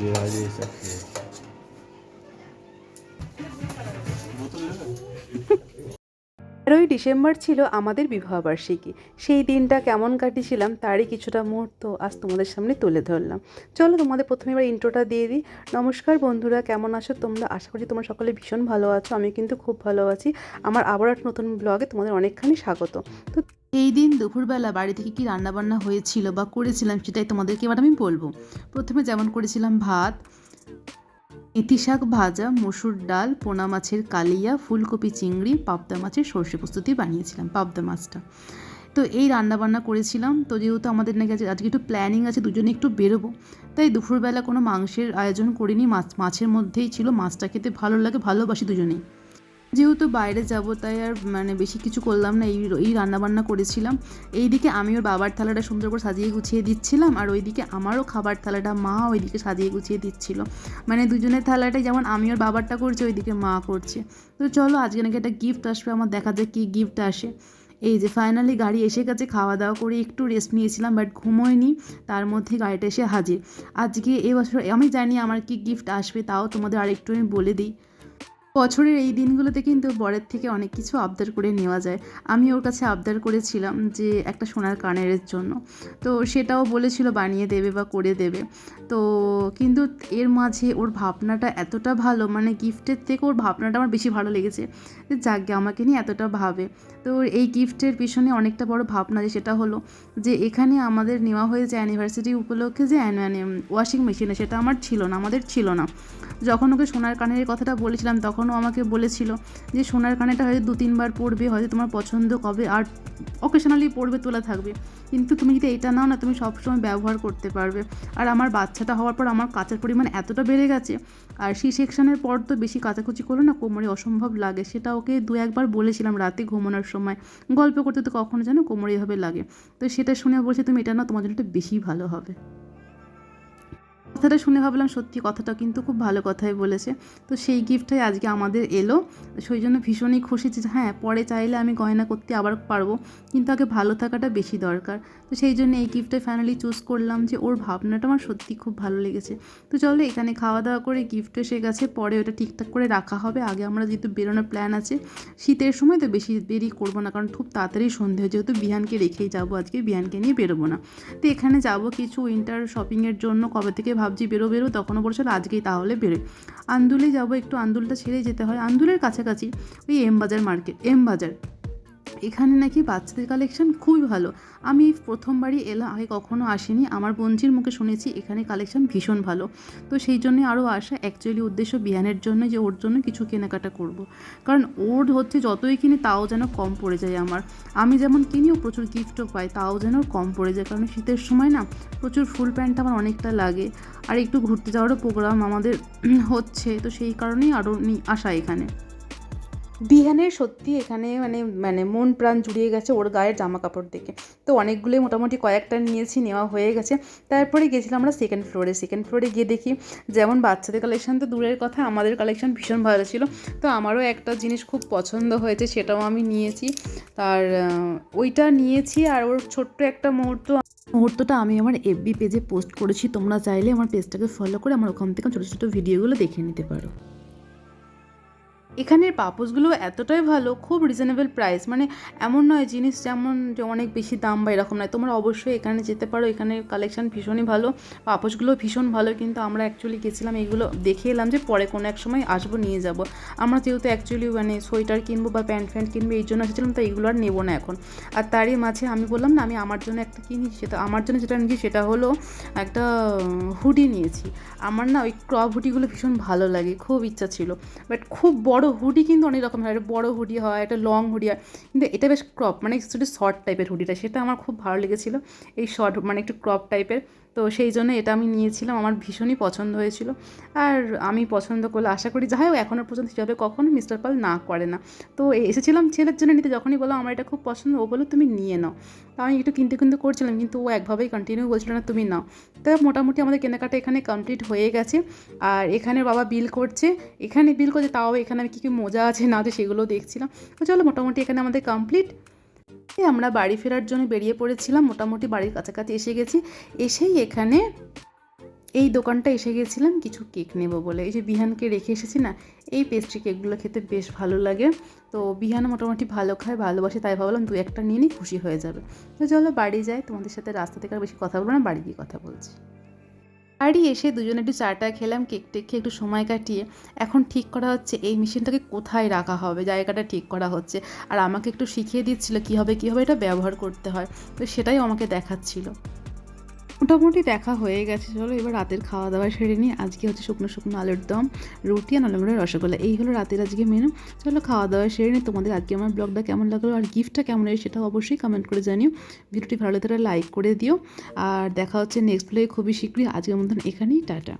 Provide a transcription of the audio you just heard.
যে আজ তেরোই ডিসেম্বর ছিল আমাদের বিবাহবার্ষিকী। সেই দিনটা কেমন কাটিয়েছিলাম তারই কিছুটা মুহূর্ত আজ তোমাদের সামনে তুলে ধরলাম। চলো তোমাদের প্রথমে এবার ইন্ট্রোটা দিয়ে দিই। নমস্কার বন্ধুরা, কেমন আছো তোমরা? আশা করি তোমরা সকলে ভীষণ ভালো আছো আমি কিন্তু খুব ভালো আছি। আমার আবার একটা নতুন ব্লগে তোমাদের অনেকখানি স্বাগত। তো এই দিন দুপুরবেলা বাড়ি থেকে কি রান্নাবান্না হয়েছিল বা করেছিলাম সেটাই তোমাদেরকে এবার আমি বলব। প্রথমে যেমন করেছিলাম ভাত মেথি শাক ভাজা, মসুর ডাল, পোনা মাছের কালিয়া, ফুলকপি চিংড়ি, পাবদা মাছের সর্ষে প্রস্তুতি বানিয়েছিলাম পাবদা মাছটা। তো এই রান্নাবান্না করেছিলাম। তো যেহেতু আমাদের নাকি আজ- আজকে একটু প্ল্যানিং আছে, দুজনে একটু বেরোবো। তাই দুপুরবেলা কোনো মাংসের আয়োজন করিনি। মাছ মাছের মধ্যেই ছিল। মাছটা খেতে ভালো লাগে, ভালোবাসি দুজনেই। যেহেতু বাইরে যাব, তাই আর মানে বেশি কিছু করলাম না। এই এই রান্নাবান্না করেছিলাম। এইদিকে আমি ওর বাবার থালাটা সুন্দর করে সাজিয়ে গুছিয়ে দিচ্ছিলাম, আর ওইদিকে আমারও খাবার থালাটা মা ওইদিকে সাজিয়ে গুছিয়ে দিচ্ছিল। মানে দুজনের থালাটাই যেমন আমি ওর বাবারটা করছি, ওইদিকে মা করছে। তো চলো, আজকে নাকি একটা গিফট আসবে, আমার দেখা যাক কী গিফট আসে। এই যে ফাইনালি গাড়ি এসে গেছে খাওয়া দাওয়া করে একটু রেস্ট নিয়েছিলাম বাট ঘুমোয়নি। তার মধ্যে গাড়িটা এসে হাজির। আজকে এবছর আমি জানি আমার কি গিফট আসবে, তাও তোমাদের আরেকটু আমি বলে দিই। বছরের এই দিনগুলোতে কিন্তু বরের থেকে অনেক কিছু আবদার করে নেওয়া যায়। আমি ওর কাছে আবদার করেছিলাম যে একটা সোনার কানের জন্য। তো সেটাও বলেছিল বানিয়ে দেবে বা করে দেবে। তো কিন্তু এর মাঝে ওর ভাবনাটা এতটা ভালো মানে গিফটের থেকে ওর ভাবনাটা আমার বেশি ভালো লেগেছে যে, যাকে আমাকে নিয়ে এতটা ভাবে। তো এই গিফটের পিছনে অনেকটা বড় ভাবনা যে, সেটা হলো যে, এখানে আমাদের নেওয়া হয়েছে অ্যানিভার্সারি উপলক্ষে যে ওয়াশিং মেশিনে সেটা আমার ছিল না, আমাদের ছিল না। যখন ওকে সোনার কানের কথাটা বলেছিলাম তখনও আমাকে বলেছিল যে সোনার কানেরটা হয়তো দু তিনবার পড়বে হয়তো তোমার পছন্দ কবে, আর অকেশনালি পড়বে তোলা থাকবে। কিন্তু তুমি যদি এটা নাও না, তুমি সবসময় ব্যবহার করতে পারবে। আর আমার বাচ্চাটা হওয়ার পর আমার কাচের পরিমাণ এতটা বেড়ে গেছে, আর সি সেকশনের পর তো বেশি কাচাকুচি করলে না কোমরে অসম্ভব লাগে। সেটা ওকে দু একবার বলেছিলাম রাতে ঘুমানোর সময়। গল্প করতে তো কখনো যেন কোমরে এভাবে লাগে। তো সেটা শুনে বলছে, তুমি এটা না তোমার জন্য একটু বেশি ভালো হবে। কথাটা শুনে ভাবলাম, সত্যি কথাটা কিন্তু খুব ভালো কথাই বলেছে। তো সেই গিফটটাই আজকে আমাদের এলো। সেই জন্য ভীষণই খুশি যে হ্যাঁ পরে চাইলে আমি গয়না করতে আবার পারব, কিন্তু আগে ভালো থাকাটা বেশি দরকার। তো সেই জন্য এই গিফটটা ফাইনালি চুজ করলাম যে, ওর ভাবনাটা আমার সত্যি খুব ভালো লেগেছে। তো চলো এখানে খাওয়া দাওয়া করে গিফট এসে গেছে, পরে ওটা ঠিকঠাক করে রাখা হবে। আগে আমরা যেহেতু বেরোনোর প্ল্যান আছে, শীতের সময় তো বেশি দেরি করব না, কারণ খুব তাড়াতাড়ি সন্ধে যেহেতু বিহানকে রেখেই যাব আজকে, বিহানকে নিয়ে বেরোবো না। তো এখানে যাব কিছু উইন্টার শপিংয়ের জন্য, কবে থেকে ভাবছি বেরো বেরো, তখনও বলছিল আজকেই তাহলে বেরোয় আন্দুলে যাব, একটু আন্দুলটা ছেড়ে যেতে হয়। আন্দুলের কাছাকাছি ওই এম বাজার মার্কেট, এম বাজার। এখানে নাকি বাচ্চাদের কালেকশন খুবই ভালো। আমি প্রথমবারই এলাম আগে কখনো আসিনি। আমার বোনজির মুখে শুনেছি এখানে কালেকশন ভীষণ ভালো। তো সেই জন্যই আরও আসা অ্যাকচুয়ালি উদ্দেশ্য বিহানের জন্য যে ওর জন্য কিছু কেনাকাটা করব। কারণ ওর হচ্ছে যতই কিনি তাও যেন কম পড়ে যায় আমার। আমি যেমন কিনি ও প্রচুর গিফটও পাই, তাও যেন কম পড়ে যায়। কারণ শীতের সময় না প্রচুর ফুল প্যান্ট আমার অনেকটা লাগে। আর একটু ঘুরতে যাওয়ারও প্রোগ্রাম আমাদের হচ্ছে। তো সেই কারণেই আরও আসা এখানে। বিহানের সত্যি এখানে মানে মানে মন প্রাণ জুড়িয়ে গেছে ওর গায়ের জামা কাপড় দেখে। তো অনেকগুলোই মোটামুটি কয়েকটা নিয়েছি নেওয়া হয়ে গেছে। তারপরে গেছিলাম আমরা সেকেন্ড ফ্লোরে সেকেন্ড ফ্লোরে গিয়ে দেখি যেমন বাচ্চাদের কালেকশন তো দূরের কথা আমাদের কালেকশন ভীষণ ভালো ছিল। তো আমারও একটা জিনিস খুব পছন্দ হয়েছে সেটাও আমি নিয়েছি। আহ, ওইটা নিয়েছি আর ওর ছোট্ট একটা মুহূর্ত। মুহূর্তটা আমি আমার এফবি পেজে পোস্ট করেছি। তোমরা চাইলে আমার পেজটাকে ফলো করে আমার ওখান থেকে ছোটো ছোটো ভিডিওগুলো দেখে নিতে পারো। এখানের পাপোশগুলো এতটাই ভালো, খুব রিজনেবল প্রাইস মানে এমন নয় জিনিস যেমন যে অনেক বেশি দাম বা এরকম নয়। তোমরা অবশ্যই এখানে যেতে পারো এখানে কালেকশন ভীষণই ভালো। পাপোশগুলো ভীষণ ভালো, কিন্তু আমরা অ্যাকচুয়ালি গেছিলাম এগুলো দেখে এলাম যে পরে কোনো এক সময় আসব, নিয়ে যাব। আমরা যেহেতু অ্যাকচুয়ালি মানে সোয়েটার কিনবো বা প্যান্ট ফ্যান্ট কিনবো, এই জন্য এসেছিলাম তো এগুলো আর নেব না এখন। আর তারই মাঝে আমি বললাম, না, আমি আমার জন্য একটা কিনি সেটা, আমার জন্য যেটা নিয়েছি, সেটা হলো একটা হুডি নিয়েছি। আমার না ওই ক্রপ হুডিগুলো ভীষণ ভালো লাগে, খুব ইচ্ছা ছিল। বাট খুব বড় হুডি কিন্তু অনেক রকম হয়। একটা বড় হুডি হয়, একটা লং হুডি হয়। কিন্তু এটা বেশ ক্রপ মানে শর্ট টাইপের হুডিটা। সেটা আমার খুব ভালো লেগেছিলো। এই শর্ট মানে একটু ক্রপ টাইপের তো সেই জন্য এটা আমি নিয়েছিলাম। আমার ভীষণই পছন্দ হয়েছিল। আর আমি পছন্দ করলে, আশা করি যাই হোক, এখনও পর্যন্ত হিসাবে কখনো মিস্টার পাল না করে না। তো এসেছিলাম ছেলের জন্য, নিতে যখনই বলো আমার এটা খুব পছন্দ। ও বলো তুমি নিয়ে নাও। তা আমি একটু কিনতে কিনতে করছিলাম, কিন্তু ও একভাবেই কন্টিনিউ বলছিল না, তুমি নাও। তো মোটামুটি আমাদের কেনাকাটা এখানে কমপ্লিট হয়ে গেছে। আর এখানে বাবা বিল করছে। এখানে বিল করছে, তাও এখানে আমি কী কী মজা আছে না আছে সেগুলো দেখছিলাম। তো চলো, মোটামুটি এখানে আমাদের কমপ্লিট আমরা বাড়ি ফেরার জন্য বেরিয়ে পড়েছিলাম। মোটামুটি বাড়ির কাছাকাছি এসে গেছি। এসেই এখানে এই দোকানটা এসে গেছিলাম। কিছু কেক নেব বলে। এই যে বিহানকে রেখে এসেছি না, এই পেস্ট্রি কেকগুলো খেতে বেশ ভালো লাগে। তো বিহান মোটামুটি ভালো খায়, ভালোবাসে, তাই ভাবলাম দু একটা নিয়ে নিই, খুশি হয়ে যাবে। তো চলো বাড়ি যাই। তোমাদের সাথে রাস্তা থেকে আর বেশি কথা বলব না, বাড়ি গিয়ে কথা বলছি। বাড়ি এসে দুজনে একটু চাটা খেলাম, কেক টেক খেয়ে একটু সময় কাটিয়ে। এখন ঠিক করা হচ্ছে, এই মেশিনটাকে কোথায় রাখা হবে? জায়গাটা ঠিক করা হচ্ছে। আর আমাকে একটু শিখিয়ে দিচ্ছিল কীভাবে কীভাবে এটা ব্যবহার করতে হয়। তো সেটাই আমাকে দেখাচ্ছিল। মোটামুটি দেখা হয়ে গেছে, চলো এবার রাতের খাওয়া দাওয়া সেরে নিই। আজকে হচ্ছে শুকনো শুকনো আলুর দম, রুটি আর নলমুড়ের রসগোল্লা। এই হলো রাতের আজকে মেনু চলো খাওয়া দাওয়া সেরে নিই। তোমাদের আজকে আমার ব্লগটা কেমন লাগল আর গিফটটা কেমন হয় সেটাও অবশ্যই কমেন্ট করে জানিও। ভিডিওটি ভালো লাগলে লাইক করে দিও। আর দেখা হচ্ছে নেক্সট ব্লগে খুবই শীঘ্রই। আজকের মতন এখানেই, টাটা।